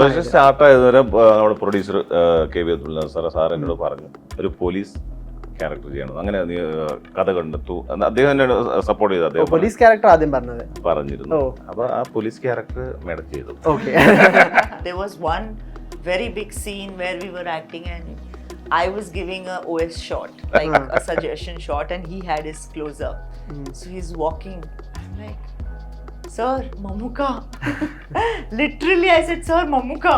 Production start ആയതുവരെ നമ്മുടെ producer K V Abdulla sir sir എന്നോട് പറഞ്ഞു ഒരു പോലീസ് ക്യാരക്ടർ ചെയ്യണം. അങ്ങനെ നീ കഥ കണ്ടെത്തു. എന്ന് അദ്ദേഹം തന്നെ സപ്പോർട്ട് ചെയ്തു. അദ്ദേഹം പോലീസ് ക്യാരക്ടർ ആദ്യം പറഞ്ഞത്. പറഞ്ഞിരുന്നു. അപ്പൊ ആ പോലീസ് ക്യാരക്ടർ മേഡം ചെയ്തു. Okay there was one very big scene where we were acting and I was giving a OS shot, like a suggestion shot, and he had his close up. So he's walking. I'm like, Sir, Mamuka. Literally, I said, Sir, Mamuka.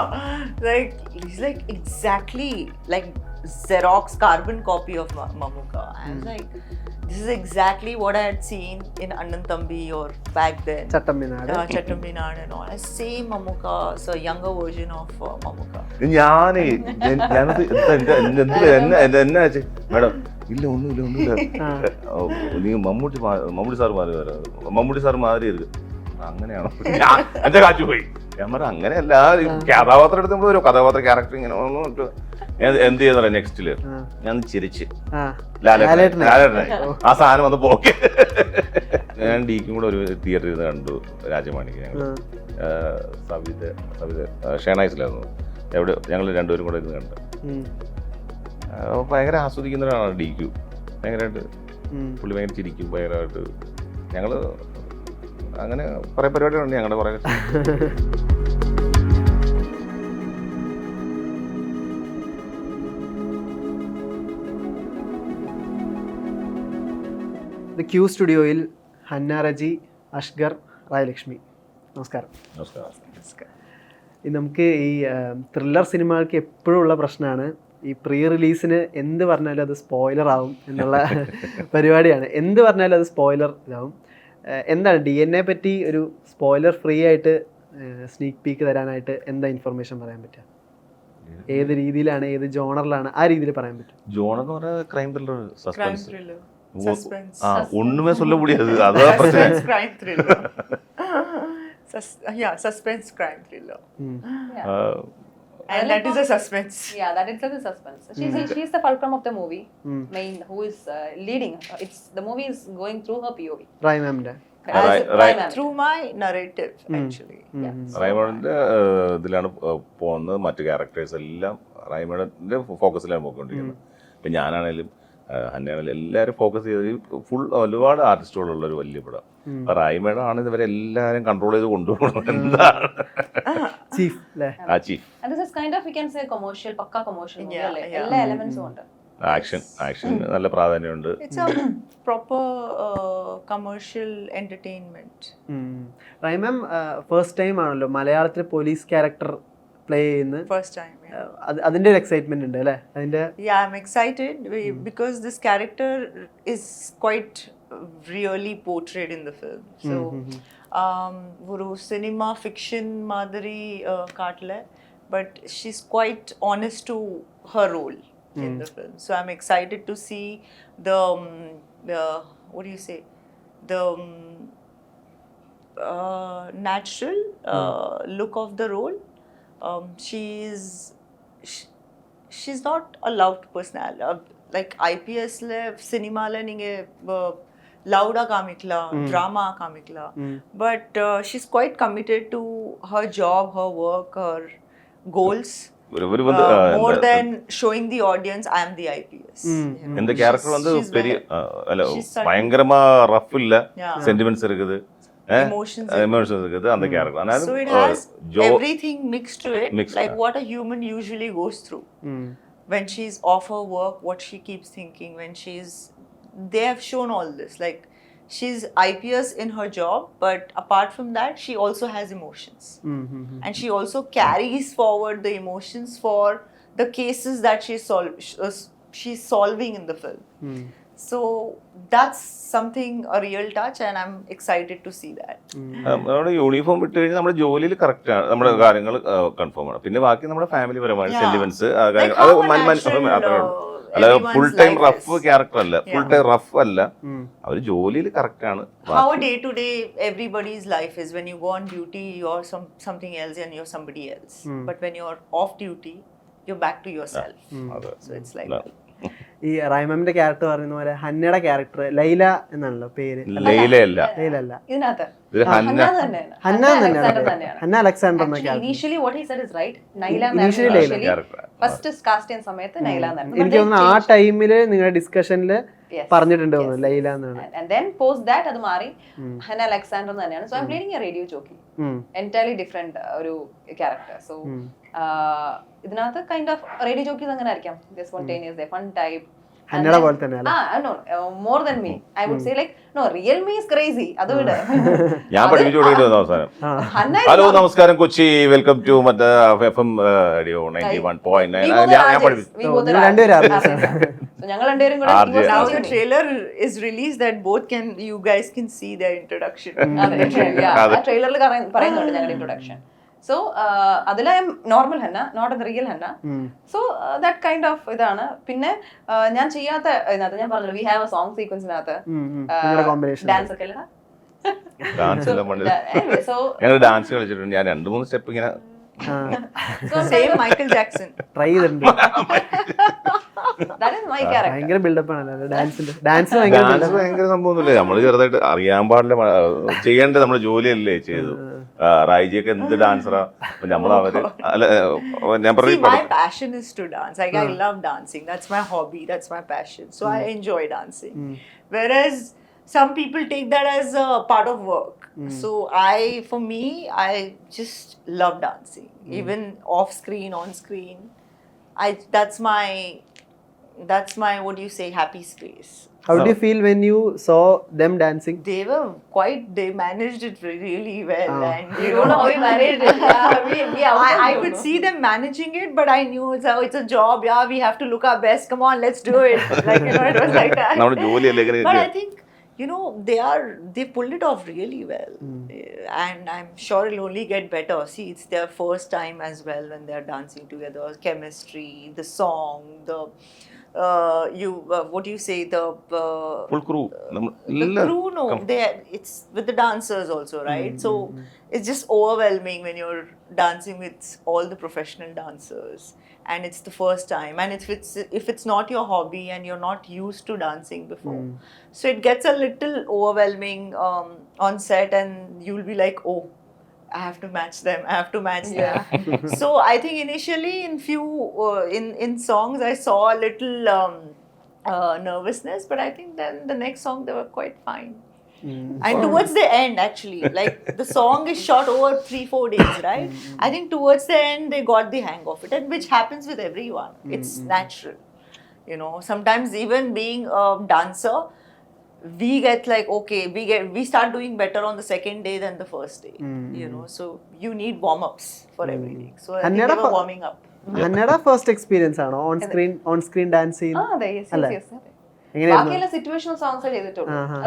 Like, he's like, exactly like Xerox carbon copy of Ma- Mamuka. I was like, this is exactly what I had seen in Anand Thambi or back then. Chattambinadu Uh, Chattambinar and all. Same Mamuka, so younger version of uh, Mamuka. ഞാനേ ഞാൻ- ഞാനത് എന്താ എന്റെ- എന്റെ- എന്തില് എന്നെ എന്നെ- എന്നാ ചെ- മേഡം ഇല്ല ഒന്നുമില്ല ഒന്നുമില്ല ഓ, നീ മമ്മൂട്ടി മാ- മമ്മൂട്ടി സാർ മാറി വരാം മമ്മൂട്ടി സാർ മാറി ഇരിക്ക്. അങ്ങനെയാണോ? ഞാൻ എന്റെ കാച്ചു പോയി. ഞാൻ പറഞ്ഞു അങ്ങനെയല്ല ഈ കഥാപാത്രം എടുത്തുമ്പോൾ ഒരു കഥാപാത്ര ക്യാരക്ടർ ഇങ്ങനെ ഒന്ന് ഇട്ട് ഞാൻ എന്ത് ചെയ്യുന്ന നെക്സ്റ്റിൽ. ഞാൻ ചിരിച്ച്. ആ. ലാലേട്ടനെ. ആ സാധനം വന്ന് പോക്കെ. ഞാൻ ഡിക്കും കൂടെ ഒരു തിയേറ്ററിൽ നിന്ന് കണ്ടു രാജമാണിക്ക് ഞങ്ങൾ. സവിത സവിത ഷേണൈസിലായിരുന്നു എവിടെ ഞങ്ങൾ രണ്ടുപേരും കൂടെ ഇരുന്ന് കണ്ടു. ഭയങ്കര ആസ്വദിക്കുന്നവരാണ് ഡിക്കു. ഭയങ്കരമായിട്ട് പുള്ളി ഭയങ്കര ചിരിക്കും ഭയങ്കരമായിട്ട് ഞങ്ങൾ അങ്ങനെ കുറേ പരിപാടികളുണ്ട് ഞങ്ങളുടെ കുറേ. ക്യൂ സ്റ്റുഡിയോയിൽ ഹന്ന റജി അഷ്ഗർ റായലക്ഷ്മി. നമസ്കാരം. നമസ്കാരം. നമുക്ക് ഈ ത്രില്ലർ സിനിമകൾക്ക് എപ്പോഴും ഉള്ള പ്രശ്നമാണ് ഈ പ്രീ റിലീസിന് എന്ത് പറഞ്ഞാലും അത് സ്പോയിലർ ആവും എന്നുള്ള പരിപാടിയാണ്. എന്ത് പറഞ്ഞാലും അത് സ്പോയിലർ ഇതാവും. എന്താണ് ഡി എൻ എ പറ്റി ഒരു സ്പോയിലർ ഫ്രീ ആയിട്ട് സ്നീക്ക് പീക്ക് തരാനായിട്ട് എന്താ ഇൻഫർമേഷൻ പറയാൻ പറ്റുക ഏത് രീതിയിലാണ് ഏത് ജോണറിലാണ് ആ രീതിയിൽ പറയാൻ പറ്റും ജോൺ എന്ന് പറഞ്ഞാൽ crime thriller Crime suspense thriller. ഓ, Suspense. ആ ഒന്നുമേ சொல்ல முடியாது அதான் பிரச்சனை Suspense crime thriller. Sus- yeah, suspense crime thriller. ഉം. ആ, And that is a suspense. Yeah, that itself is suspense. She's she's the fulcrum of the movie. Mm. Main who is uh, leading. It's the movie is going through her POV. Rai മാമിന്റെ As Right, ma'am. right. Through my narrative, actually. Yeah. റൈമണ്ടിന്റെ ഇതിലാണ് പോകുന്നത് മറ്റു characters എല്ലാം റൈമണ്ടിന്റെ ഫോക്കസിലാണ് പോയിക്കൊണ്ടിരിക്കുന്നത് ഇപ്പം ഞാനാണേലും ഹന്നയാണേലും എല്ലാവരും focus ചെയ്ത് full ഒരുപാട് ആർട്ടിസ്റ്റുകളുള്ള ഒരു വലിയ പടം റായ് മേഡം ആണ് ഇവരെ എല്ലാരും കൺട്രോൾ ചെയ്ത് കൊണ്ടുപോകുന്നത്. ആക്ഷൻ ആക്ഷൻ നല്ല പ്രാധാന്യമുണ്ട്. പ്രോപ്പർ കമേഴ്ഷ്യൽ എന്റർടൈൻമെന്റ് റൈമം ഫസ്റ്റ് ടൈം ആണല്ലോ പോലീസ് ക്യാരക്ടർ പ്ലേ ചെയ്യുന്ന ഫസ്റ്റ് ടൈം അതിന്റെ ഒരു എക്സൈറ്റ്മെന്റ് ഉണ്ട് അല്ലേ? അതിന്റെ I am excited because this character is quite really portrayed in the film. So mm-hmm, mm-hmm. Um, ஒரு சினிமா ஃபிக்ஷன் மாதிரி uh, காட்டல. But she is quite honest to her role in the film so I am excited to see the what do you say? The um, uh, natural uh, mm. look of the role. Um, she's she's not a loved personality. Uh, like ips le cinema la louder kamikla, hmm. drama kamikla. Hmm. But uh, she's quite committed to her job, her work, her goals. More than showing the audience I am the IPS இந்த character வந்து பெரிய அல்ல பயங்கரமா rough இல்ல sentiments இருக்குது emotions இருக்குது அந்த character அதனால so it has what a human usually goes through when she's off her work what she keeps thinking. When she's They have shown all this. Like she's IPS in her job, but apart from that, she also has emotions, mm-hmm. and she also carries forward the emotions for the cases that she's sol- uh, she's solving in the film. Mm. So that's something a real touch, and I'm excited to see that. നമ്മുടെ uniform ഇട്ട് കഴിഞ്ഞാൽ നമ്മുടെ ജോലിയിൽ correct ആണ് നമ്മുടെ കാര്യങ്ങൾ confirm ആണ് പിന്നെ ബാക്കി നമ്മുടെ ഫാമിലി പരമായ. സെന്റിമെന്റ്സ് Like അത് uh, everyone's full time rough character അല്ല ഫുൾ ടൈം റഫ് അല്ല അവർ ജോലിയിൽ കറക്റ്റ് ആണ് how a day to day everybody's life is when you go on duty you're some something else and you're somebody else but when you're off duty you're back to yourself അതെ so it's like അല്ല. ഈ റൈമമിന്റെ character പറയുന്ന പോലെ ഹന്നയുടെ character Laila എന്നാണല്ലോ പേര്. ലൈലയല്ല ലൈല അല്ല. ഇതിനകത്ത്. ഇത് ഹന്ന. തന്നെയാണ്. Hannah Alexander Hannah he said is right. Nyla. First cast ചെയ്യുന്ന സമയത്ത് നൈല. എനിക്ക് തോന്നുന്നു ആ ടൈമിൽ നിങ്ങളുടെ ഡിസ്കഷനിൽ. പറഞ്ഞിട്ടുണ്ട് ലൈല എന്നാണ്. ആൻഡ് പോസ്റ്റ് ദാറ്റ് അത് മാറി ഹന അലക്സാണ്ടർ തന്നെയാണ്. So I a radio jockey. Entirely different ഒരു ക്യാരക്ടർ സോ ഇതിനകത്ത് കൈൻഡ് ഓഫ് റേഡിയോ ജോക്കീസ് അങ്ങനെ ആയിരിക്കാം spontaneous fun type more than me I would say like no real me is crazy അത് വിട്. ഞാൻ പഠിപ്പിച്ചു കൊടുക്കുന്നത് അവസാനം. ഹലോ നമസ്കാരം കൊച്ചി. വെൽക്കം ടു മറ്റേ F M radio ninety one point ഞാൻ. പഠിപ്പിച്ചു. So trailer is released that both can you guys can see their introduction. പറയുന്നുണ്ട് ഞങ്ങളുടെ ഇൻട്രൊഡക്ഷൻ സോ അതിൽ I am normal Hannah not a real Hannah so that kind of ഇതാണ്. പിന്നെ ആ, ഞാൻ ചെയ്യാത്ത ഇതിനകത്ത് ഞാൻ പറഞ്ഞു വി ഹാവ് എ സോങ് സീക്വൻസിനകത്ത് ഡാൻസ് ഒക്കെ അല്ല? ഡാൻസ് ഞങ്ങൾ കളിച്ചിട്ടുണ്ട്. ഞാൻ രണ്ട് മൂന്ന് സ്റ്റെപ്പ് ഇങ്ങനെ. ട്രൈ ചെയ്തിട്ടുണ്ട്. ഭയങ്കര ബിൽഡപ്പ് ആണല്ലോ ഡാൻസിന്റെ ഡാൻസ് ഭയങ്കര ഡാൻസ് ഭയങ്കര സംഭവമൊന്നുമില്ല. നമ്മൾ ചെറുതായിട്ട് അറിയാൻ പാടില്ല ചെയ്യേണ്ടത് ചെയ്യേണ്ട നമ്മുടെ ജോലിയല്ലേ ചെയ്തു റായിജിയൊക്കെ എന്ത് ഡാൻസറാ അപ്പൊ നമ്മൾ അവര് അല്ല ഏ, ഞാൻ See, പറഞ്ഞു my passion is to dance. Like I love dancing. That's my hobby. That's my passion. So I enjoy dancing. Whereas some people take that as a part of work. So I, for me, I just love dancing. Even off screen, on screen. I that's my that's my what do you say happy space. How do you feel when you saw them dancing? They were quite, they managed it really well. Ah. And you don't know how we managed it. Yeah, we, yeah, I, I could see them managing it, but I knew it's a, it's a job. Yeah, we have to look our best. Come on, let's do it. Like, you know, it was like that. but I think you know they are they pulled it off really well mm. and i'm sure it'll only get better see it's their first time as well when they're dancing together chemistry the song the uh, you uh, what do you say the uh, full crew. the crew no. they it's with the dancers also right? So mm-hmm, mm-hmm. it's just overwhelming when you're dancing with all the professional dancers. And it's the first time. And if it's if it's not your hobby and you're not used to dancing before mm. so it gets a little overwhelming um, on set and you'll be like oh I have to match them. I have to match them. so I think initially in few uh, in in songs I saw a little um, uh, nervousness, but I think then the next song they were quite fine. And towards the end, actually, like the song is shot over three four days, right? I think towards the end they got the hang of it, and which happens with everyone. It's natural, you know. Sometimes even being a dancer, we get like okay, we get we start doing better on the second day than the first day, you know. So you need warm ups for everything. So I think were warming up. ഹന്നയുടെ first experience ആണോ on screen on screen dance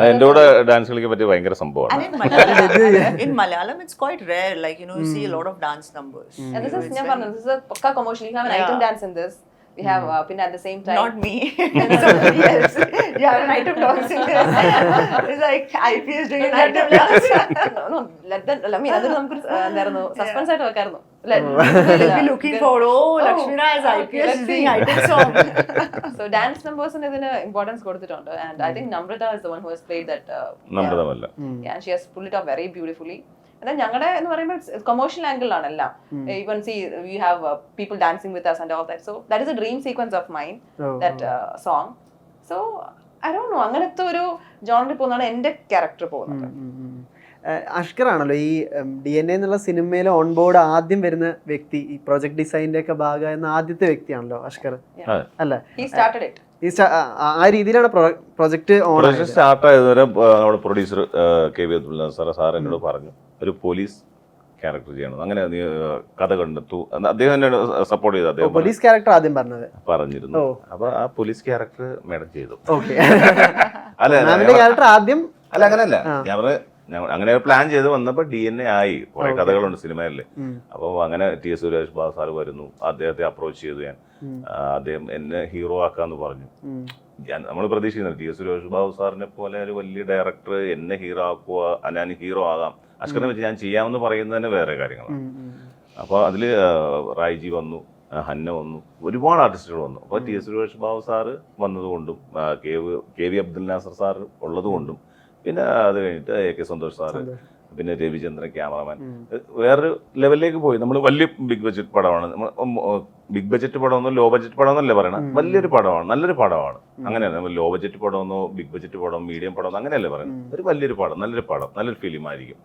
എന്റെ കൂടെ dance കളിക്കാൻ പറ്റിയ ഭയങ്കര സംഭവമാണ് And in Malayalam, in Malayalam, it's quite rare. Like you know, you see a lot of dance numbers. And this is it's ഞാൻ പറഞ്ഞു this is a pucca commercial. You have an Yeah. item dance in have uh, പിന്നെ at the same time. Not me. Somebody else. You have an item dance in this. It's like IPS doing an item dance. no, no, let them, I mean, അതൊരു നമുക്ക് എന്തായിരുന്നു suspense ആയിട്ട് വെക്കായിരുന്നു oh. So dance നമ്പേഴ്സിന് ഇതിന് importance കൊടുത്തിട്ടുണ്ട് and I think Namrata is the one who has played that നമ്രതമല്ല and she has pull it off very beautifully എന്നാൽ ഞങ്ങളുടെ എന്ന് പറയുമ്പോൾ കൊമേഴ്ഷ്യൽ ആംഗിളാണ് എല്ലാം even see you have people dancing with us and all that so that is a dream sequence of mind that song so I don't know അങ്ങനത്തെ ഒരു ജോണറിൽ പോകുന്നതാണ് എന്റെ ക്യാരക്ടർ പോകുന്നത്. അഷ്കർ ആണല്ലോ ഈ ഡി എൻ എ എന്നുള്ള സിനിമയിൽ ഓൺ ബോർഡ് ആദ്യം വരുന്ന വ്യക്തി ഈ പ്രൊജക്ട് ഡിസൈനിന്റെ ഒക്കെ ഭാഗമായിരുന്ന ആദ്യത്തെ വ്യക്തിയാണല്ലോ അഷ്കർ. അല്ലെ? അല്ല ഹി സ്റ്റാർട്ടഡ് ഇറ്റ് ഈ സ്റ്റ- ആ- രീതിയിലാണ് പ്രൊജക്ട് സ്റ്റാർട്ട് ആയതുവരെ നമ്മുടെ producer K V Abdulla sir sir എന്നോട് പറഞ്ഞു. ഒരു പോലീസ് ക്യാരക്ടർ ചെയ്യണം അങ്ങനെ കഥ കണ്ടെത്തു. അദ്ദേഹം എന്നെ സപ്പോർട്ട് ചെയ്തു അദ്ദേഹം പോലീസ് ക്യാരക്ടർ ആദ്യം പറഞ്ഞത്. പറഞ്ഞിരുന്നു. അപ്പൊ ആ പോലീസ് ക്യാരക്ടർ മേഡം ചെയ്തു. അല്ല ക്യാരക്ടർ ആദ്യം അല്ല അങ്ങനെയല്ല ഞാൻ പറഞ്ഞ അങ്ങനെ പ്ലാൻ ചെയ്ത് വന്നപ്പോ ഡി എൻ എ ആയി. കുറെ കഥകളുണ്ട് സിനിമയിൽ അപ്പോൾ അങ്ങനെ T S Suresh Babu sir വരുന്നു. അദ്ദേഹത്തെ അപ്രോച്ച് ചെയ്തു ഞാൻ. അദ്ദേഹം എന്നെ ഹീറോ ആക്കാന്ന് പറഞ്ഞു. ഞാൻ നമ്മൾ പ്രതീക്ഷിക്കുന്നത് ടി എസ് സുരേഷ് ബാബു സാറിനെ പോലെ ഒരു വലിയ ഡയറക്ടർ എന്നെ ഹീറോ ആക്കുക ഞാൻ ഹീറോ ആകാം. അഷ്കറിനെ വെച്ച് ഞാൻ ചെയ്യാമെന്ന് പറയുന്നത് തന്നെ വേറെ കാര്യങ്ങളാണ്. അപ്പോൾ അതിൽ റായ്ജി വന്നു ഹന്ന വന്നു ഒരുപാട് ആർട്ടിസ്റ്റുകൾ വന്നു. അപ്പോൾ T S Suresh Babu sir വന്നതുകൊണ്ടും K V K V Abdul Nasar sir ഉള്ളതുകൊണ്ടും പിന്നെ അത് കഴിഞ്ഞിട്ട് എ കെ സന്തോഷ് സാറ് പിന്നെ രവിചന്ദ്രൻ ക്യാമറമാൻ. വേറൊരു ലെവലിലേക്ക് പോയി. നമ്മൾ വലിയ ബിഗ് ബഡ്ജറ്റ് പടമാണ്. ബിഗ് ബഡ്ജറ്റ് പടമെന്നോ ലോ ബഡ്ജറ്റ് പടമെന്നല്ലേ പറയണം. വലിയൊരു പടമാണ്. നല്ലൊരു പടമാണ്. അങ്ങനെയല്ല. നമ്മൾ ലോ ബഡ്ജറ്റ് പടമെന്നോ ബിഗ് ബഡ്ജറ്റ് പടം മീഡിയം പടം അങ്ങനെയല്ലേ പറയുന്നത് ഒരു വലിയൊരു പടം. നല്ലൊരു പടം. നല്ലൊരു ഫിലിം ആയിരിക്കും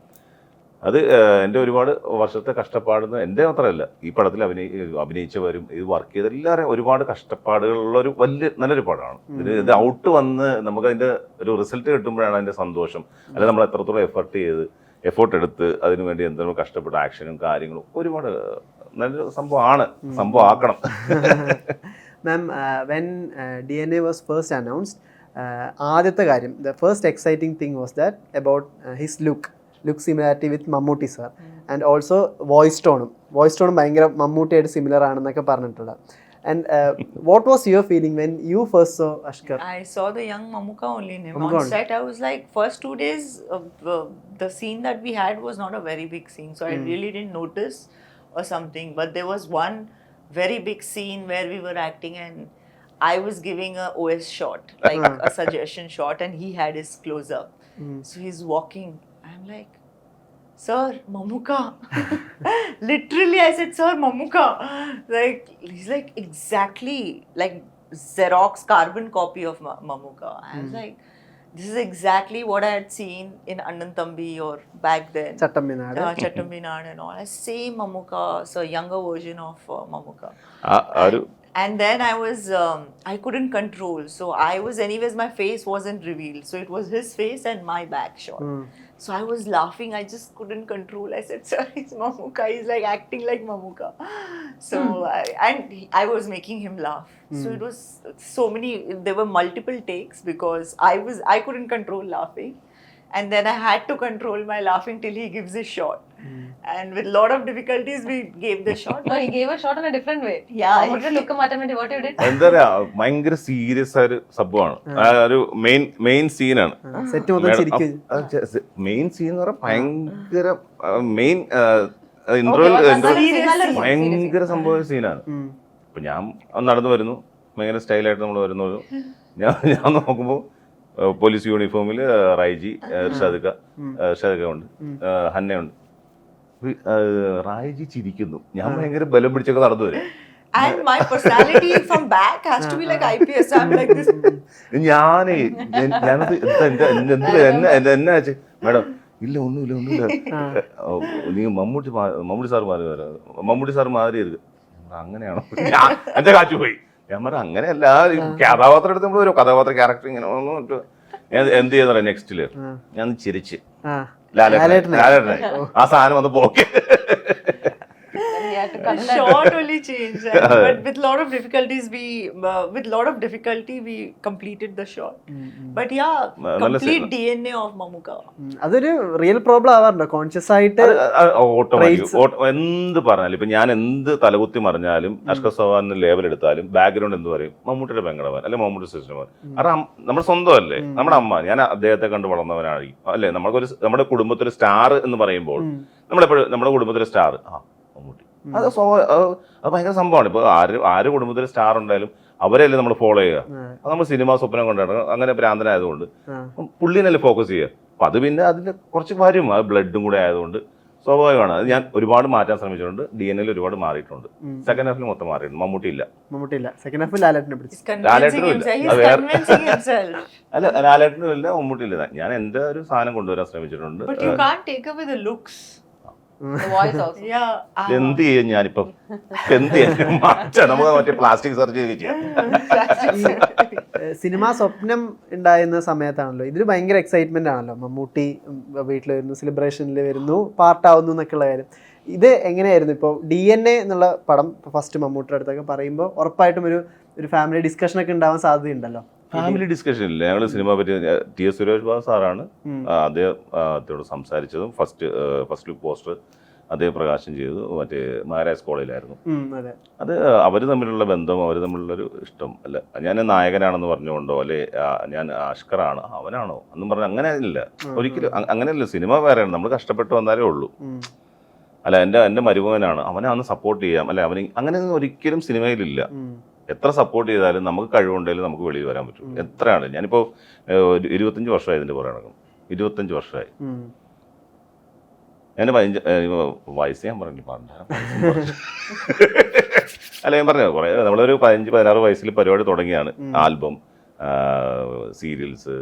അത് എന്റെ ഒരുപാട് വർഷത്തെ കഷ്ടപ്പാടുന്ന എന്റെ മാത്രമല്ല. ഈ പടത്തിൽ അഭിനയി അഭിനയിച്ചവരും ഇത് വർക്ക് ചെയ്ത എല്ലാവരും ഒരുപാട് കഷ്ടപ്പാടുകളുള്ള ഒരു വലിയ നല്ലൊരു പടമാണ്. ഇത് ഇത് ഔട്ട് വന്ന് നമുക്ക് അതിന്റെ ഒരു റിസൾട്ട് കിട്ടുമ്പോഴാണ് അതിന്റെ സന്തോഷം. അല്ലെങ്കിൽ നമ്മൾ എത്രത്തോളം എഫർട്ട് ചെയ്ത് എഫോർട്ട് എടുത്ത് അതിനു വേണ്ടി എന്തെങ്കിലും കഷ്ടപ്പെട്ട ആക്ഷനും കാര്യങ്ങളും ഒരുപാട് നല്ലൊരു സംഭവമാണ്. സംഭവം ആക്കണം ma'am when D N A was first announced ആദ്യത്തെ കാര്യം the first exciting thing was that about his look look similarity with Mammootty sir and also voice ടോണും voice ടോണും ഭയങ്കര മമ്മൂട്ടിയായിട്ട് സിമിലർ ആണെന്നൊക്കെ And uh, what was your feeling when you first saw Ashkar? I saw the young Mamuka only in him. On set, I was like, first two days, uh, uh, the scene that we had was not a very big scene. So I hmm. really didn't notice or something. But there was one very big scene where we were acting and I was giving a OS shot, like uh-huh. a suggestion shot, and he had his close up. Mm. So he's walking. I'm like, sir mamuka literally i said sir mamuka like he's like exactly like xerox carbon copy of Ma- mamuka i was hmm. like this is exactly what i had seen in annanthambi or back then Chattambinadu uh, Chattambinan and all. I same Mamuka, so younger version of uh, Mamuka. Ah, అరు And then I was, um, I couldn't control. So I was, anyways, my face wasn't revealed. So it was his face and my back shot. Hmm. So I was laughing. I just couldn't control. I said, "Sir, it's Mamuka. He's like acting like Mamuka." So hmm. I, and he, I was making him laugh. So hmm. it was so many. There were multiple takes because I was I couldn't control laughing, and then I had to control my laughing till he gives his shot. And with a lot of difficulties, we gave the shot. No, he gave a shot in a different way. Yeah, മമ്മൂട്ടിയുടെ look മാറ്റാൻ വേണ്ടി what you did? എന്താ പറയാ ഭയങ്കര serious ആയ ഒരു സംഭവമാണ് ഒരു മെയിൻ മെയിൻ സീനാണ് മെയിൻ സീൻ എന്ന് പറഞ്ഞാൽ ഭയങ്കര മെയിൻ ഇന്റർവെൽ Seriously. ഭയങ്കര സംഭവ സീനാണ് അപ്പൊ ഞാൻ നടന്നു വരുന്നു ഭയങ്കര സ്റ്റൈലായിട്ട് നമ്മൾ വരുന്നു ഞാൻ ഞാൻ നോക്കുമ്പോൾ പോലീസ് യൂണിഫോമിൽ റായ്ജി ഷാദുക്ക ഷാദുക്ക ഉണ്ട് ഹന്നയുണ്ട്. റായ്ജി ചിരിക്കുന്നു. ഞാൻ ഭയങ്കര ബലം പിടിച്ചൊക്കെ നടന്നു വരും. ഞാനേ ഞാനത് എന്നാ മേഡം ഇല്ല ഒന്നുമില്ല ഒന്നുമില്ല. നീ മമ്മൂട്ടി മമ്മൂട്ടി സാർ മാറി വരാം. മമ്മൂട്ടി സാർ മാറി അങ്ങനെയാണോ? എന്റെ കാച്ചു പോയി. ഞാൻ പറഞ്ഞു അങ്ങനെയല്ല കഥാപാത്രം എടുത്ത് നമ്മൾ ഒരു കഥാപാത്ര ക്യാരക്ടർ ഇങ്ങനെ വന്നു എന്ത് ഞാൻ എന്ത് ചെയ്യുന്ന നെക്സ്റ്റിൽ ഞാൻ ചിരിച്ച്. ആ. ലാലേട്ടനെ ലാലേട്ടനെ. ലാലേട്ടനെ ആ സാധനം വന്ന് പോക്കെ. Had to The cut only changed, and- but with lot of difficulties, we uh, with lot of difficulty we completed the shot. But yeah, complete. DNA of Mamuka. ഉം. അതൊരു റിയൽ പ്രോബ്ലം ആവാറുണ്ടോ. കോൺഷ്യസ് ആയിട്ട് automatic എന്ത് പറഞ്ഞാലും ഇപ്പൊ ഞാൻ എന്ത് തലകുത്തി മറിഞ്ഞാലും അഷ്കർ സവാൻ ലേബൽ എടുത്താലും ബാക്ക്ഗ്രൗണ്ട് എന്ത് പറയും? മമ്മൂട്ടിയുടെ പെങ്ങളവൻ അല്ലെ മമ്മൂട്ടി സിസ്റ്റർമാൻ കാരണം നമ്മുടെ സ്വന്തമല്ലേ? നമ്മുടെ അമ്മ. ഞാൻ അദ്ദേഹത്തെ കണ്ട് വളർന്നവനായിരിക്കും അല്ലെ? നമ്മൾക്കൊരു നമ്മുടെ കുടുംബത്തിലെ സ്റ്റാർ എന്ന് പറയുമ്പോൾ നമ്മളെപ്പോഴും നമ്മുടെ കുടുംബത്തിലെ സ്റ്റാർ ആ അത് അത് ഭയങ്കര സംഭവമാണ്. ഇപ്പൊ ആര് ആര് കുടുംബത്തിൽ സ്റ്റാർ ഉണ്ടായാലും അവരെയല്ലേ നമ്മൾ ഫോളോ ചെയ്യുക. അത് നമ്മൾ സിനിമ സ്വപ്നം കൊണ്ടാണ്. അങ്ങനെ ഭ്രാന്തനായതുകൊണ്ട്. പുള്ളിനല്ലേ ഫോക്കസ് ചെയ്യുക. അപ്പൊ അത് പിന്നെ അതിന്റെ കുറച്ച് കാര്യം ആ ബ്ലഡും കൂടെ ആയതുകൊണ്ട് സ്വാഭാവികമാണ്. അത് ഞാൻ ഒരുപാട് മാറ്റാൻ ശ്രമിച്ചിട്ടുണ്ട്. ഡി എൻ എൽ ഒരുപാട് മാറിയിട്ടുണ്ട്. സെക്കൻഡ് ഹാഫിൽ മൊത്തം മാറിയിട്ടുണ്ട്. മമ്മൂട്ടി ഇല്ല. മമ്മൂട്ടി ഇല്ല സെക്കൻഡ് ഹാഫിൽ ലാലേട്ടനെ പിടിച്ചു അല്ല ലാലേട്ടനും ഇല്ല മമ്മൂട്ടി ഇല്ല. ഞാൻ എന്റെ ഒരു സാധനം കൊണ്ടുവരാൻ ശ്രമിച്ചിട്ടുണ്ട്. എന്ത് ചെയ്യും ഞാനിപ്പം? എന്ത് ചെയ്യാൻ മാറ്റാം നമുക്ക് മറ്റേ പ്ലാസ്റ്റിക് സർജറി ചെയ്യാം. സിനിമ സ്വപ്നം ഉണ്ടായിരുന്ന സമയത്താണല്ലോ. ഇതിൽ ഭയങ്കര എക്സൈറ്റ്മെന്റ് ആണല്ലോ. മമ്മൂട്ടി വീട്ടിൽ വരുന്നു സെലിബ്രേഷനിൽ വരുന്നു പാർട്ടാവുന്നു എന്നൊക്കെയുള്ള കാര്യം. ഇത് എങ്ങനെയായിരുന്നു? ഇപ്പോൾ ഡി എൻ എ എന്നുള്ള പടം ഫസ്റ്റ് മമ്മൂട്ടിയുടെ അടുത്തൊക്കെ പറയുമ്പോൾ ഉറപ്പായിട്ടും ഒരു ഒരു ഫാമിലി ഡിസ്കഷനൊക്കെ ഉണ്ടാവാൻ സാധ്യതയുണ്ടല്ലോ. ഫാമിലി ഡിസ്കഷൻ ഇല്ല. ഞങ്ങൾ സിനിമ പറ്റി ടി എസ് സുരേഷ് ബാബു സാറാണ്. അദ്ദേഹത്തോട് സംസാരിച്ചതും ഫസ്റ്റ് ഫസ്റ്റ് ലുക്ക് പോസ്റ്റർ അദ്ദേഹം പ്രകാശനം ചെയ്തു മറ്റേ മഹാരാജ് കോളേജിലായിരുന്നു. അതെ. അവർ തമ്മിലുള്ള ബന്ധം അവർ തമ്മിലുള്ളൊരു ഇഷ്ടം. അല്ല ഞാൻ നായകനാണെന്ന് പറഞ്ഞുകൊണ്ടോ അല്ലെ ഞാൻ അഷ്കറാണ് അവനാണോ എന്നും പറഞ്ഞ അങ്ങനെ ഇല്ല. ഒരിക്കലും അങ്ങനെയല്ല സിനിമ വേറെയാണ് നമ്മൾ കഷ്ടപ്പെട്ട് വന്നാലേ ഉള്ളൂ. അല്ല എന്റെ എന്റെ മരുമകനാണ്. അവനെ അന്ന് സപ്പോർട്ട് ചെയ്യാം. അല്ലെ അവന് അങ്ങനെ ഒരിക്കലും സിനിമയിലില്ല. എത്ര സപ്പോർട്ട് ചെയ്താലും നമുക്ക് കഴിവുണ്ടെങ്കിലും നമുക്ക് വെളിയിൽ വരാൻ പറ്റും. എത്രയാണ്? ഞാനിപ്പോൾ ഇരുപത്തഞ്ച് വർഷമായി ഇതിന്റെ പുറകെ നടക്കും ഇരുപത്തഞ്ച് വർഷമായി. ഞാൻ പതിനഞ്ച് വയസ്സ് ഞാൻ പറഞ്ഞു പണ്ടാരം അല്ല ഞാൻ പറഞ്ഞു കുറേ നമ്മളൊരു പതിനഞ്ച് പതിനാറ് വയസ്സിൽ പരിപാടി തുടങ്ങിയാണ്. ആൽബം സീരിയൽസ്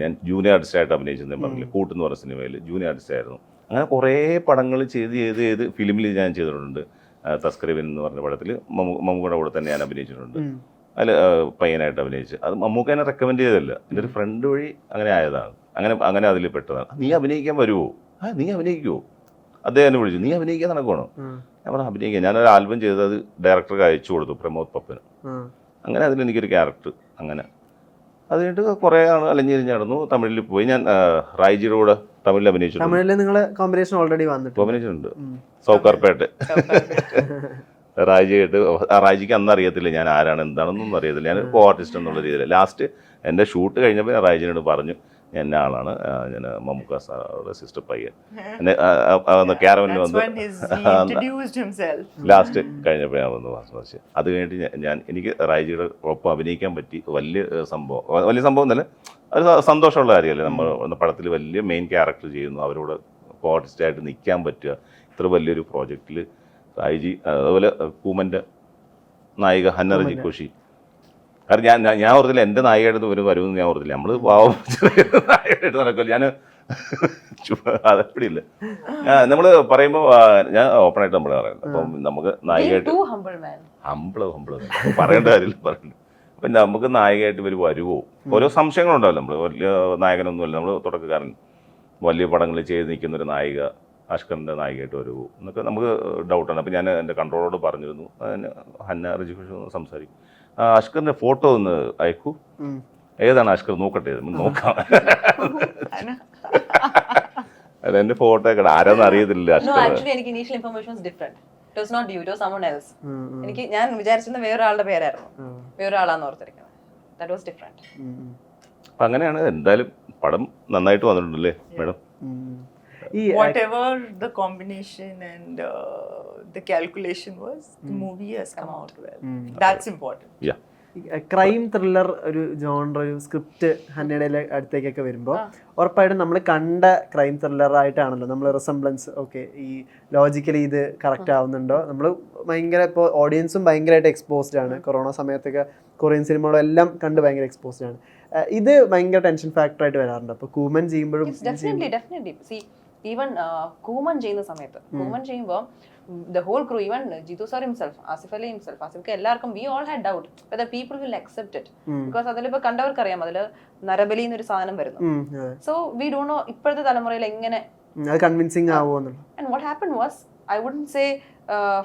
ഞാൻ ജൂനിയർ ആർട്ടിസ്റ്റായിട്ട് അഭിനയിച്ചത് ഞാൻ പറഞ്ഞില്ല? കൂട്ടെന്ന് പറഞ്ഞ സിനിമയിൽ ജൂനിയർ ആർട്ടിസ്റ്റ് ആയിരുന്നു അങ്ങനെ കുറേ പടങ്ങൾ ചെയ്ത് ചെയ്ത് ചെയ്ത് ഫിലിമിൽ ഞാൻ ചെയ്തിട്ടുണ്ട്. തസ്കരവൻ എന്ന് പറഞ്ഞ പടത്തിൽ മമ്മൂക്കയുടെ കൂടെ തന്നെ ഞാൻ അഭിനയിച്ചിട്ടുണ്ട്. അതിൽ പയ്യനായിട്ട് അഭിനയിച്ച്. അത് മമ്മൂക്ക എന്നെ റെക്കമെൻഡ് ചെയ്തതല്ല. എന്റെ ഒരു ഫ്രണ്ട് വഴി അങ്ങനെ ആയതാണ്. അങ്ങനെ അങ്ങനെ അതിൽ പെട്ടതാണ്. നീ അഭിനയിക്കാൻ വരുമോ ആ നീ അഭിനയിക്കുമോ അദ്ദേഹം എന്നെ വിളിച്ചു. നീ അഭിനയിക്കാൻ നടക്കുവാണോ. ഞാൻ പറഞ്ഞു അഭിനയിക്കാൻ ഞാനൊരു ആൽബം ചെയ്തത് അത് ഡയറക്ടർക്ക് അയച്ചു കൊടുത്തു പ്രമോദ് പപ്പന്. അങ്ങനെ അതിൽ എനിക്കൊരു ക്യാരക്ടർ അങ്ങനെ. അത് കഴിഞ്ഞിട്ട് കുറേ ആണ് അലഞ്ഞിരിഞ്ഞ് നടന്നു. തമിഴിൽ പോയി. ഞാൻ റായ്ജിയുടെ റായിജിയുടെ കൂടെ തമിഴിൽ അഭിനയിച്ചു തമിഴിൽ നിങ്ങളെ കോമ്പിനേഷൻ ഓൾറെഡി വന്നിട്ട് കോമ്പിനേഷൻ ഉണ്ട് സൗക്കാർപേട്ട് റായിജിയായിട്ട് റായിജിക്ക് അന്ന് അറിയത്തില്ല ഞാൻ ആരാണ് എന്താണെന്നൊന്നും അറിയത്തില്ല. ഞാൻ കോ ആർട്ടിസ്റ്റ് എന്നുള്ള രീതിയിൽ ലാസ്റ്റ് എന്റെ ഷൂട്ട് കഴിഞ്ഞപ്പോൾ ഞാൻ റായിജിനോട് പറഞ്ഞു ഞാൻ എന്നെ ആളാണ് ഞാൻ മമ്മൂക്ക സാറുടെ സിസ്റ്റർ പയ്യൻ. എന്നെ ക്യാരവനിൽ That's വന്നു when his, he introduced himself. Last കഴിഞ്ഞപ്പോൾ ഞാൻ വന്നു അത് കഴിഞ്ഞിട്ട് ഞാൻ- ഞാൻ എനിക്ക് റായിജിയുടെ ഒപ്പം അഭിനയിക്കാൻ പറ്റി വലിയ സംഭവം വലിയ സംഭവം എന്നല്ല ഒരു സന്തോഷമുള്ള കാര്യമല്ലേ? നമ്മൾ പടത്തിൽ വലിയ മെയിൻ ക്യാരക്ടർ ചെയ്യുന്നു. അവരോട് കോർട്ടിസ്റ്റായിട്ട് നിൽക്കാൻ പറ്റുക. ഇത്ര വലിയൊരു പ്രോജക്റ്റിൽ സായിജി അതുപോലെ കൂമന്റെ നായിക ഹന്നർജി കുഷി കാരണം ഞാൻ ഞാൻ- ഓർത്തില്ല. എന്റെ നായികയുടെ ഒരു വരുമെന്ന് ഞാൻ ഓർത്തില്ല. നമ്മൾ പാവം ചെറിയ നായികയായിട്ട് നടക്കില്ല ഞാൻ അതെപ്പിടിയില്ല. നമ്മൾ പറയുമ്പോൾ ഞാൻ ഓപ്പൺ ആയിട്ട് നമ്മൾ പറയുന്നത് അപ്പം നമുക്ക് നായികയായിട്ട് ഹമ്പിൾ ഹമ്പിൾ പറയേണ്ട കാര്യമില്ല പറയണ്ട. അപ്പം നമുക്ക് നായകയായിട്ട് ഇവർ വരുമോ ഓരോ സംശയങ്ങളുണ്ടാവില്ല നമ്മൾ വലിയ നായകനൊന്നുമല്ല. നമ്മൾ തുടക്കക്കാരൻ. വലിയ പടങ്ങളിൽ ചെയ്ത് നിൽക്കുന്ന ഒരു നായിക അഷ്കറിന്റെ നായികയായിട്ട് വരുമോ എന്നൊക്കെ നമുക്ക് ഡൗട്ടാണ് അപ്പം ഞാൻ എന്റെ കൺട്രോളോട് പറഞ്ഞിരുന്നു. അതിന് ഹന്ന റിജിഖുഷ് ഒന്ന് സംസാരിക്കും. ആ, അഷ്കറിന്റെ ഫോട്ടോ ഒന്ന് അയക്കൂ. ഏതാണ് അഷ്കർ നോക്കട്ടെ. നോക്കാം. അല്ല. എന്റെ ഫോട്ടോ ഒക്കെ ആരാന്ന് അറിയത്തില്ല Ashkar was it was not you it was someone else. എനിക്ക് ഞാൻ വിചാരിച്ചിരുന്ന വേറൊരാളുടെ പേരായിരുന്നു. വേറൊരാളാന്ന് ഓർത്തിരിക്കുന്നത് ദാറ്റ് വാസ് ഡിഫറെന്റ്. ഉം. അങ്ങനെയാണ് എന്തായാലും പടം നന്നായിട്ട് വന്നിട്ടുണ്ടല്ലേ മാഡം. ഈ Whatever the combination and and the calculation was, the movie has come out well. That's important. Crime thriller ഒരു ജോണർ ഒരു സ്ക്രിപ്റ്റ് ഹന്നയുടെ അടുത്തേക്കൊക്കെ വരുമ്പോൾ ഉറപ്പായിട്ടും നമ്മൾ കണ്ട ക്രൈം ത്രില്ലർ ആയിട്ടാണല്ലോ നമ്മൾ റിസംബ്ലൻസ് ഓക്കെ ഈ ലോജിക്കലി ഇത് കറക്റ്റ് ആവുന്നുണ്ടോ? നമ്മൾ ഭയങ്കര ഇപ്പോൾ ഓഡിയൻസും ഭയങ്കരമായിട്ട് എക്സ്പോസ്ഡ് ആണ്. കൊറോണ സമയത്തൊക്കെ കൊറിയൻ സിനിമകളും എല്ലാം കണ്ട് ഭയങ്കര എക്സ്പോസ്ഡ് ആണ്. ഇത് ഭയങ്കര ടെൻഷൻ ഫാക്ടർ ആയിട്ട് വരാറുണ്ട്? അപ്പോൾ കൂമൻ ചെയ്യുമ്പോഴും ഈവൻ കൂമൻ ചെയ്യുന്ന സമയത്ത് കൂമൻ ചെയ്യുമ്പോൾ the whole crew even Jeethu sir himself Asif Ali himself Asif എല്ലാവർക്കും we all had doubt whether people will accept it because അതിലിപ്പോൾ കണ്ടവർക്ക് അറിയാം അതിൽ നരബലി എന്നൊരു സാധനം വരുന്നു. സോ വി ഡോ നോ ഇപ്പോഴത്തെ തലമുറയിൽ എങ്ങനെ convincing and what happen was I would say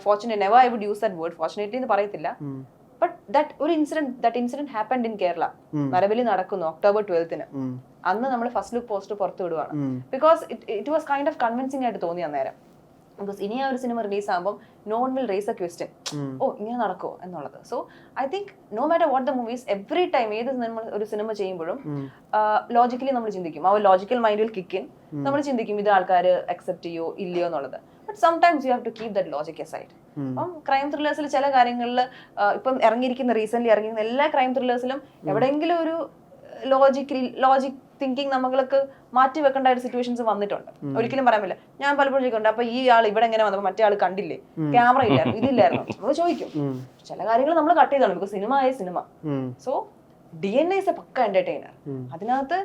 fortunate never I would use that word fortunately എന്ന് പറയത്തില്ല. ഉം. ബട്ട് ദാറ്റ് ഒരു incident that incident happened in Kerala. നരബലി നടക്കുന്നു ഒക്ടോബർ ട്വൽത്തിന് അന്ന് നമ്മൾ ഫസ്റ്റ് ലുക്ക് പോസ്റ്റ് പുറത്തു വിടുവാണ്. Because it was kind of convincing ആയിട്ട് തോന്നി അന്നേരം. ബിക്കോസ് ഇനി ആ ഒരു സിനിമ റിലീസ് ആകുമ്പോൾ no one will raise a question oh ഇങ്ങനെ നടക്കുമോ എന്നുള്ളത്. So I think no matter what the movies every time ഏത് നമ്മൾ ഒരു സിനിമ ചെയ്യുമ്പോഴും ലോജിക്കലി നമ്മൾ ചിന്തിക്കും. ആ ലോജിക്കൽ മൈൻഡിൽ കിക്കിൻ ഇൻ നമ്മൾ ചിന്തിക്കും ഇത് ആൾക്കാർ അക്സെപ്റ്റ് ചെയ്യോ ഇല്ലയോ എന്നുള്ളത്. But sometimes you have to keep that logic aside. അപ്പം ക്രൈം ത്രില്ലേഴ്സിൽ ചില കാര്യങ്ങളിൽ ഇപ്പം ഇറങ്ങിയിരിക്കുന്ന റീസെന്റ് ഇറങ്ങിയിരിക്കുന്ന എല്ലാ ക്രൈം ത്രില്ലേഴ്സിലും എവിടെയെങ്കിലും ഒരു ലോജിക്കൽ ലോജിക് തിങ്കിങ് നമ്മൾക്ക് മാറ്റി വെക്കേണ്ട ഒരു സിറ്റുവേഷൻസ് വന്നിട്ടുണ്ട്. ഒരിക്കലും പറയാൻ പറ്റില്ല. ഞാൻ പലപ്പോഴും ചോദിക്കുന്നുണ്ട് അപ്പൊ ഈ ആൾ ഇവിടെ എങ്ങനെ വന്നപ്പോൾ മറ്റേ ആൾ കണ്ടില്ലേ? ക്യാമറ ഇല്ലായിരുന്നു ഇതില്ലായിരുന്നു. നമ്മൾ ചോദിക്കും. ചില കാര്യങ്ങൾ നമ്മൾ കട്ട് ചെയ്താണ് ബിക്കോസ് സിനിമ ആയ cinema so D N A a pucca entertainer. അതിനകത്ത്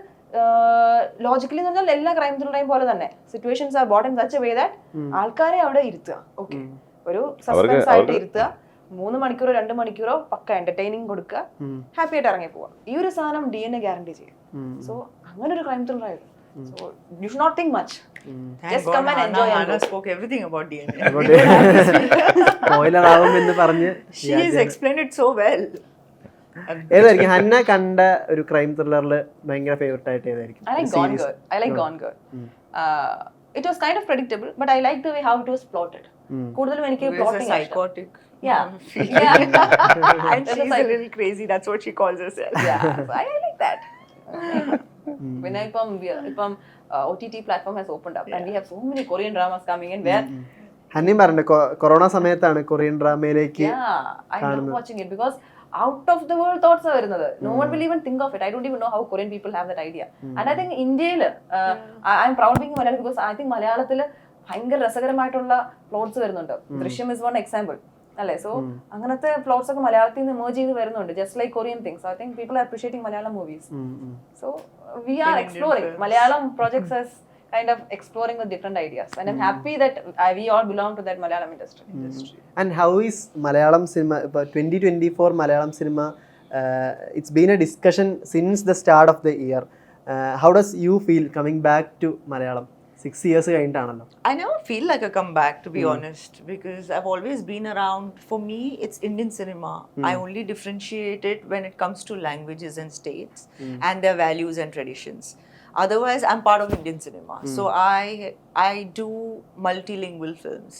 ലോജിക്കലി എന്ന് പറഞ്ഞാൽ എല്ലാ ക്രൈം ത്രില്ലറേയും പോലെ തന്നെ. Situations are bought in such way that ആൾക്കാരെ അവിടെ ഇരുത്തുക. ഓക്കെ ഒരു സസ്പെൻസ് ആയിട്ട് ഇരുത്തുക. മൂന്ന് മണിക്കൂറോ രണ്ട് മണിക്കൂറോ പക്ക എന്റർടൈനിങ് കൊടുക്കുക. ഹാപ്പി ആയിട്ട് ഇറങ്ങി പോവാം ഈ ഒരു സാധനം ഡി എൻ എ ഗ്യാരണ്ടി ചെയ്യും. സോ അങ്ങനെ ഒരു ക്രൈം ത്രില്ലർ ആയിരുന്നു you should not think much. Thank Just God come and enjoy and go. spoke everything about DNA. Spoiler ആവും എന്ന് പറഞ്ഞ് she has explained it so well. ഏതായിരിക്കും Hannah കണ്ട ഒരു ക്രൈം ത്രില്ലറിൽ ഭയങ്കര ഫേവറേറ്റ് ആയിട്ട് ഏതായിരിക്കും I like Gone Girl. I like Gone Girl. Uh, it was kind of predictable, but I like the way how it was plotted. കൂടുതലും എനിക്ക് ഇഷ്ടം. psychotic. Yeah. Yeah. and she's a little crazy. That's what she calls herself. Yeah, so I like that. പിന്നെ ഇപ്പം വി- ഇപ്പം O T T platform has open up and we have so many Korean dramas coming in where Hannah പറഞ്ഞ corona സമയത്താണ് Korean ഡ്രാമയിലേക്ക് I I watching it watching it because out of the world thoughts are വരുന്നത്. No one will even think of it I don't even know how Korean people have that idea and I think ഇന്ത്യയിൽ I'm proud being Malayalam because I think മലയാളത്തിൽ ഭയങ്കര രസകരമായിട്ടുള്ള plots വരുന്നുണ്ട്. Drishyam is one example അല്ലേ? So അങ്ങനത്തെ plots ഒക്കെ മലയാളത്തിൽ നിന്ന് എമേർജ് ചെയ്ത് വരുന്നുണ്ട്. Just like Korean things I think people appreciating Malayalam movies so we are exploring Malayalam projects as kind of exploring with different ideas. And i'm happy that uh, we all belong to that malayalam industry. mm. industry. and how is malayalam cinema ഇപ്പോൾ twenty twenty four Malayalam cinema it's been a discussion since the start of the year how does you feel coming back to Malayalam six years കഴിഞ്ഞിട്ടാണല്ലോ I never feel like a comeback, to be honest, because I've always been around. For me, it's Indian cinema. I only differentiate it when it comes to languages and states and their values and traditions. Otherwise, I'm part of Indian cinema. So I I do multilingual films.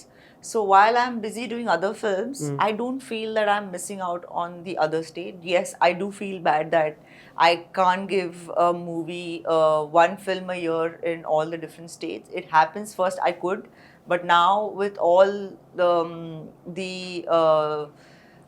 So while I'm busy doing other films, I don't feel that I'm missing out on the other state. Yes, I do feel bad that I can't give a movie uh, one film a year in all the different states. It happens first I could, but now with all the um, the uh,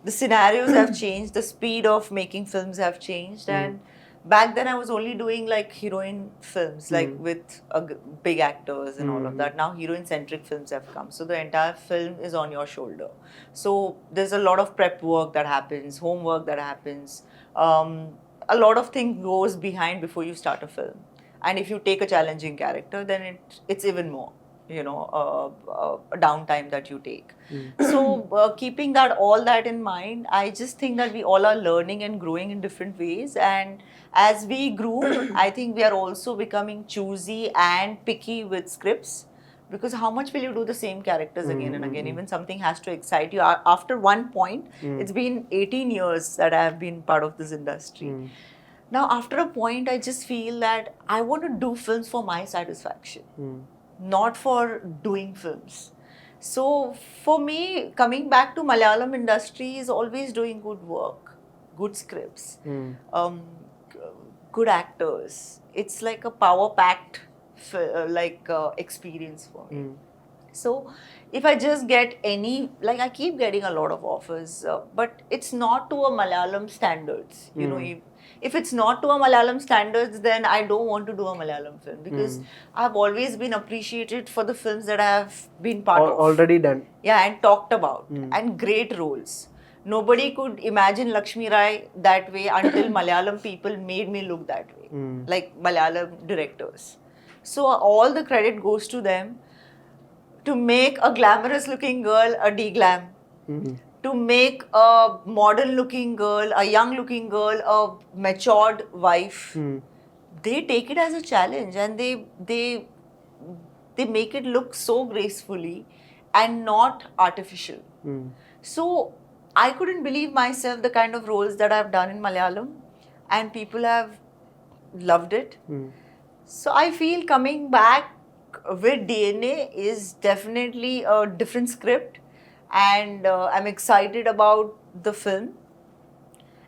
the scenarios have changed, the speed of making films have changed, and back then I was only doing like heroine films, like with a g- big actors and all of that. Now heroine centric films have come, so the entire film is on your shoulder. So there's a lot of prep work that happens, homework that happens. Um, a lot of things goes behind before you start a film, and if you take a challenging character, then it it's even more. You know, uh, uh, a downtime that you take. So, uh, keeping that all that in mind, I just think that we all are learning and growing in different ways. And as we grew, I think we are also becoming choosy and picky with scripts. Because how much will you do the same characters again and again? Mm-hmm. Even something has to excite you. After one point, mm. it's been 18 years that I have been part of this industry. Mm. Now, after a point, I just feel that I want to do films for my satisfaction mm. not for doing films. So for me, coming back to Malayalam industry is always doing good work, good scripts, um, good actors. It's like a power packed uh, like uh, experience for me. Mm. So, if I just get any, like I keep getting a lot of offers, uh, but it's not to a Malayalam standards. You mm. know, hmm. if, if it's not to a Malayalam standards, then I don't want to do a Malayalam film because mm. I've always been appreciated for the films that I have been part Al- of. Already done. Yeah, and talked about, mm. and great roles. Nobody could imagine Lakshmi Rai that way until Malayalam people made me look that way, mm. like Malayalam directors. So all the credit goes to them to make a glamorous looking girl a deglam, mm-hmm. to make a modern looking girl, a young looking girl, a matured wife. Mm-hmm. They take it as a challenge and they they they make it look so gracefully and not artificial. Mm-hmm. So I couldn't believe myself the kind of roles that I've done in Malayalam and people have loved it. So I feel coming back with DNA is definitely a different script and uh, I'm excited about the film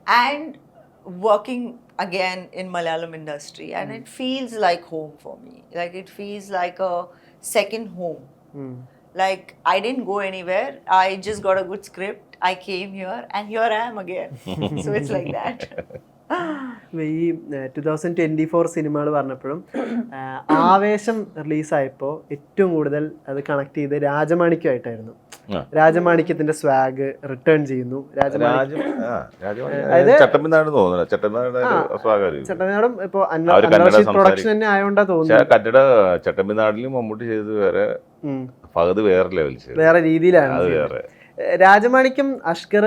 and working again in Malayalam industry and it feels like home for me. Like it feels like a second home. Like I didn't go anywhere. I just got a good script. I came here and here I am again. so it's like that. ഈ two thousand twenty four സിനിമകൾ പറഞ്ഞപ്പോഴും ആവേശം റിലീസായപ്പോൾ ഏറ്റവും കൂടുതൽ അത് connect ചെയ്ത് രാജമാണിക്യമായിട്ടായിരുന്നു. രാജമാണിക്യത്തിന്റെ swag return ചെയ്യുന്നു. ചട്ടമ്പിനാടും ഇപ്പോൾ അവർ പ്രൊഡക്ഷൻ തന്നെ ആയോണ്ടാ തോന്നുന്നു. കന്നഡ ചട്ടമ്പിനാടിലും മമ്മൂട്ടി ചെയ്തത് വേറെ ഉം. വേറെ ലെവൽ വേറെ രീതിയിലാണ് രാജമാണിക്യം അഷ്കർ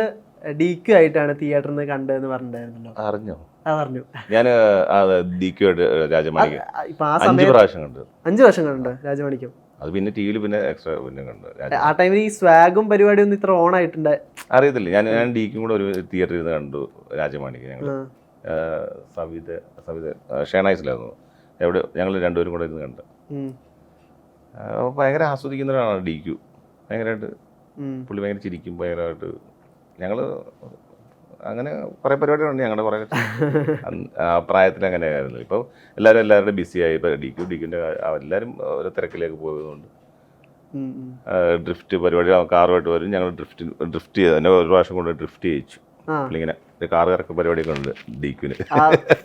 ഡി ക്യു ആയിട്ടാണ് തിയേറ്ററിൽ നിന്ന് കണ്ടതെന്ന് പറഞ്ഞിട്ടുണ്ടായിരുന്നല്ലോ. അറിഞ്ഞോ? ആ പറഞ്ഞു. ഞാൻ രാജമാണിക്ക്. അഞ്ച് സമയത്ത് പ്രാവശ്യം കണ്ടു. അഞ്ചു കണ്ടു അത് പിന്നെ ടി വിയിൽ പിന്നെ എക്സ്ട്രാ പിന്നെ കണ്ടു. ആ ടൈമിൽ ഈ സ്വാഗും പരിപാടിയും ഇത്ര ഓൺ ആയിട്ടുണ്ട്. അറിയത്തില്ല. ഞാൻ ഞാൻ ഡിക്കും കൂടെ ഒരു തിയേറ്ററിൽ നിന്ന് കണ്ടു രാജമാണിക്ക് ഞങ്ങൾ. സവിത സവിത ഷേണൈസിലായിരുന്നു എവിടെ ഞങ്ങൾ രണ്ടുപേരും കൂടെ ഇരുന്ന് കണ്ടു. ഭയങ്കര ആസ്വദിക്കുന്നവരാണ് ഡിക്കു. ഭയങ്കരമായിട്ട് പുള്ളി ഭയങ്കര ചിരിക്കും ഭയങ്കരമായിട്ട് ഞങ്ങൾ അങ്ങനെ കുറേ പരിപാടികളുണ്ട് ഞങ്ങളുടെ കുറേ പ്രായത്തിൽ അങ്ങനെ ആയിരുന്നു. ഇപ്പോൾ എല്ലാവരും എല്ലാവരുടെ ബിസിയായി ഇപ്പോൾ ഡി ക്യു ഡി ക്യുന്റെ എല്ലാവരും ഓരോ തിരക്കിലേക്ക് പോയതുകൊണ്ട്. ഡ്രിഫ്റ്റ് പരിപാടി കാറുമായിട്ട് വരും. ഞങ്ങൾ ഡ്രിഫ്റ്റ് ഡ്രിഫ്റ്റ് ചെയ്ത് എന്നെ ഒരു പ്രാവശ്യം കൊണ്ട് ഡ്രിഫ്റ്റ് ചെയ്യിച്ചു. ഇങ്ങനെ കാർ കറക്ക പരിപാടിയൊക്കെ ഉണ്ട് ഡി ക്യൂന്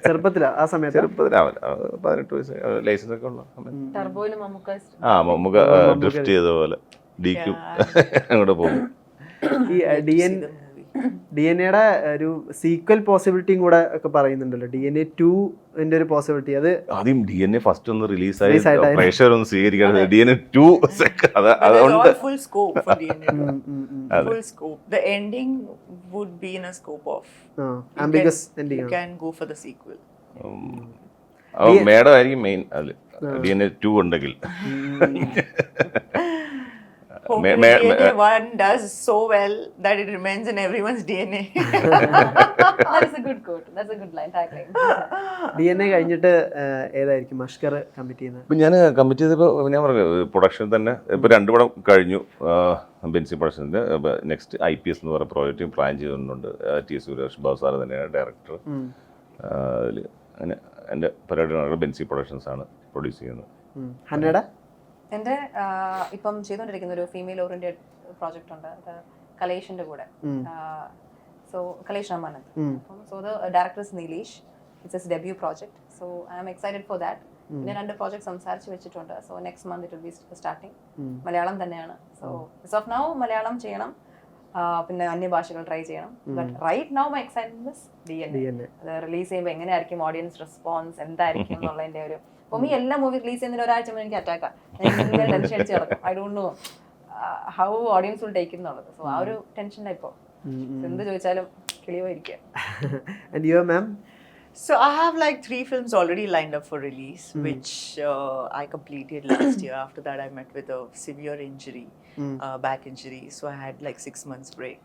ചെറുപ്പത്തിലാ ആ സമയത്ത്? ചെറുപ്പത്തിലാവില്ല പതിനെട്ട് വയസ്സ് ലൈസൻസ് ഒക്കെ ഉള്ള സമയത്ത്. ആ മമ്മൂക്ക ഡ്രിഫ്റ്റ് ചെയ്ത പോലെ ക്യൂ അങ്ങോട്ട് പോകും. ഈ ഡി എൻ ഡി എൻ എയുടെ ഒരു സീക്വൽ പോസിബിലിറ്റിയും കൂടെ ഒക്കെ പറയുന്നുണ്ടല്ലോ. ഡി എൻ എ ന്റെ ഒരു പോസിബിലിറ്റി അത് ആദ്യം ഡി എൻ എ ഫസ്റ്റ് ഒന്ന് റിലീസ് ആയിട്ട് അതിന് പ്രേക്ഷകരൊന്ന് സ്വീകരിക്കാൻ ഡി എൻ എ ടു അത് അതുകൊണ്ട് full scope full scope the um, would be in a scope of would be in a scope of. Ah you ambiguous can- ending You can go for the sequel. Madam ആയിരിക്കും main അതിൽ D N A two ഉണ്ടെങ്കിൽ. Me- one does so well that it remains in everyone's DNA. That's a good quote. That's a good line tackling. D N A കഴിഞ്ഞിട്ട് ആ, ഏതായിരിക്കും മഷ്കർ commit ചെയ്യുന്നത് ഇപ്പം ഞാൻ commit ചെയ്തപ്പോൾ ഞാൻ പറഞ്ഞു പ്രൊഡക്ഷൻ തന്നെ ഇപ്പോൾ രണ്ട് പടം കഴിഞ്ഞു ബെൻസി പ്രൊഡക്ഷന്റെ നെക്സ്റ്റ് ഐ പി എസ് എന്ന് പറയുന്ന പ്രോജക്റ്റ് പ്ലാൻ ചെയ്തിട്ടുണ്ട് ടി സുരേഷ് ബാബു സാറ് തന്നെയാണ് ഡയറക്ടർ അതിൽ അങ്ങനെ എന്റെ പരിപാടി നടക്കുന്നത് ബെൻസി പ്രൊഡക്ഷൻസ് ആണ് പ്രൊഡ്യൂസ് ചെയ്യുന്നത് ഉം. എന്റെ ഇപ്പം ചെയ്തുകൊണ്ടിരിക്കുന്ന ഒരു ഫീമെയിൽ ഓറിയന്റഡ് പ്രോജക്റ്റ് ഉണ്ട്. അത് കലേഷിന്റെ കൂടെ. സോ കലേഷ് രാമാനന്ദ് അപ്പം so the director is Neelesh it's his debut project so I am excited for that പിന്നെ രണ്ട് പ്രോജക്ട് സംസാരിച്ച് വെച്ചിട്ടുണ്ട്. So next month it be starting Malayalam തന്നെയാണ്. So is of now Malayalam ചെയ്യണം. പിന്നെ അന്യഭാഷകൾ ട്രൈ ചെയ്യണം. But right now my excitement D N അത് റിലീസ് ചെയ്യുമ്പോൾ എങ്ങനെയായിരിക്കും ഓഡിയൻസ് റെസ്പോൺസ് എന്തായിരിക്കും എന്നുള്ളതിന്റെ ഒരു ഇപ്പം ഈ എല്ലാ മൂവി റിലീസ് ചെയ്യുന്നതിന് ഒരാഴ്ച മുന്നേ എനിക്ക് അറ്റാക്കാ ഞാൻ ടെൻഷൻ അടിച്ച് കിടക്കും I don't know how audience will take എന്നുള്ളത് സോ ആ ഒരു ടെൻഷനിലാണ് ഇപ്പോൾ എന്ത് ചോദിച്ചാലും കിളിവായിരിക്കുക and your ma'am So I have like three films already lined up for release, which uh, I completed last year. After that, I met with a severe injury, uh, back injury. So I had like six months break.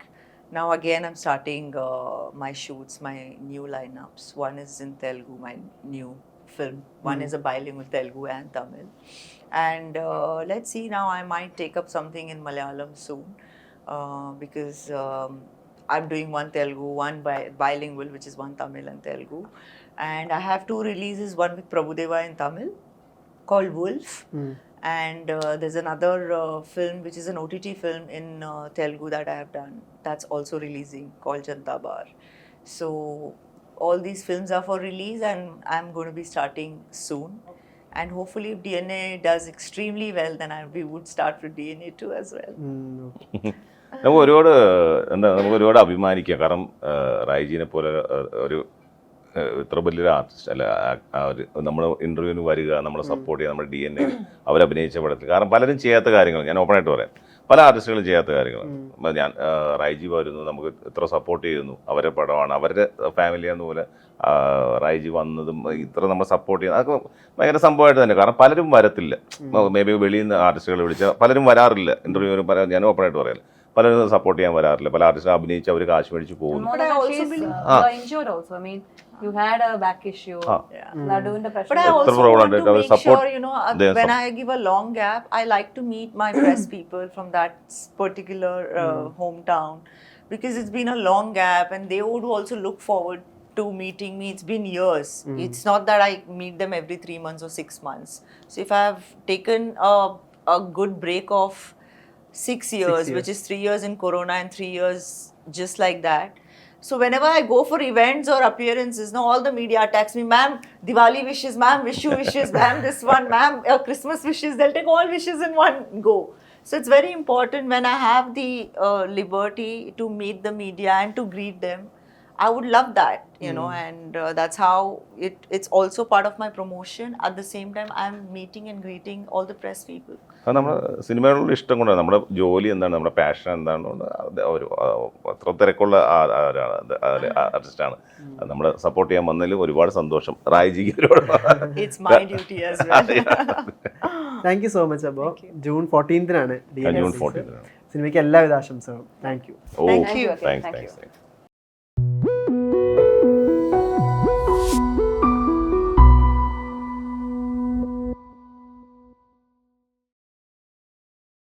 Now again, I'm starting uh, my shoots, my new lineups. One is in Telugu, my new film. One is a bilingual Telugu and Tamil. And uh, let's see now, I might take up something in Malayalam soon uh, because um, I'm doing one Telugu, one bi- bilingual, which is one Tamil and Telugu. And I have two releases, one with Prabhudeva in Tamil called Wolf. And uh, there's another uh, film, which is an OTT film in uh, Telugu that I have done. That's also releasing called Janta Bar. So all these films are for release, and I'm going to be starting soon. And hopefully, if DNA does extremely well, then I, we would start with DNA too as well. നമുക്ക് ഒരുപാട് എന്താ നമുക്ക് ഒരുപാട് അഭിമാനിക്കാം കാരണം റായ്ജീനെ പോലെ ഒരു ഇത്ര വലിയൊരു ആർട്ടിസ്റ്റ് അല്ല നമ്മൾ ഇന്റർവ്യൂവിന് വരിക നമ്മളെ സപ്പോർട്ട് ചെയ്യുക നമ്മുടെ ഡി എൻ എ അവരഭിനയിച്ച പടത്തിൽ കാരണം പലരും ചെയ്യാത്ത കാര്യങ്ങൾ ഞാൻ ഓപ്പണായിട്ട് പറയാം പല ആർട്ടിസ്റ്റുകളും ചെയ്യാത്ത കാര്യങ്ങൾ ഞാൻ റൈജി വരുന്നു നമുക്ക് ഇത്ര സപ്പോർട്ട് ചെയ്യുന്നു അവരുടെ പടമാണ് അവരുടെ ഫാമിലി എന്ന പോലെ റൈജി വന്നതും ഇത്ര നമ്മൾ സപ്പോർട്ട് ചെയ്യുന്നത് അതൊക്കെ ഭയങ്കര സംഭവമായിട്ട് തന്നെ. കാരണം പലരും വരത്തില്ല. മേ ബി വെളിയിൽ നിന്ന് ആർട്ടിസ്റ്റുകൾ വിളിച്ചാൽ പലരും വരാറില്ല. ഇന്റർവ്യൂവിന് പല ഞാൻ ഓപ്പണായിട്ട് പറയാം പലരും സപ്പോർട്ട് ചെയ്യാൻ വരാറില്ല. പല ആർട്ടിസ്റ്റുകൾ അഭിനയിച്ച് അവർ കാശ് മേടിച്ച് പോകുന്നു. you had a back issue. Ah. Yeah. Mm. Naduvinda pressure. But I also want to make sure, you know, uh, when I give a long gap, I like to meet my press people from that particular uh, hometown because it's been a long gap and they would also look forward to meeting me. It's been years. It's not that I meet them every three months or six months. So if I have taken a, a good break of six years, which is three years in Corona and three years just like that, so whenever I go for events or appearances, now all the media attacks me, ma'am, Diwali wishes, ma'am, wish you wishes, ma'am, this one, ma'am, uh, Christmas wishes. They'll take all wishes in one go. So it's very important when I have the uh, liberty to meet the media and to greet them. I would love that, you mm. know, and uh, that's how it. It's also part of my promotion. At the same time, I'm meeting and greeting all the press people. അത് നമ്മുടെ സിനിമയോടുള്ള ഇഷ്ടം കൊണ്ടാണ്. നമ്മുടെ ജോലി എന്താണ്? നമ്മുടെ passion എന്താണ് ഒരു അത്ര തിരക്കുള്ള ആർട്ടിസ്റ്റാണ് അത് നമ്മളെ സപ്പോർട്ട് ചെയ്യാൻ വന്നതിൽ ഒരുപാട് സന്തോഷം. റായിജിക്ക് ഒരുപാട് It's my duty as well. Thank you so much അപ്പോൾ ജൂൺ ഫോർട്ടീൻത്തിനാണ് ജൂൺ ഫോർട്ടീൻ സിനിമയ്ക്ക് എല്ലാവിധ ആശംസകളും. Thank you oh Thank you. Thanks Thank thanks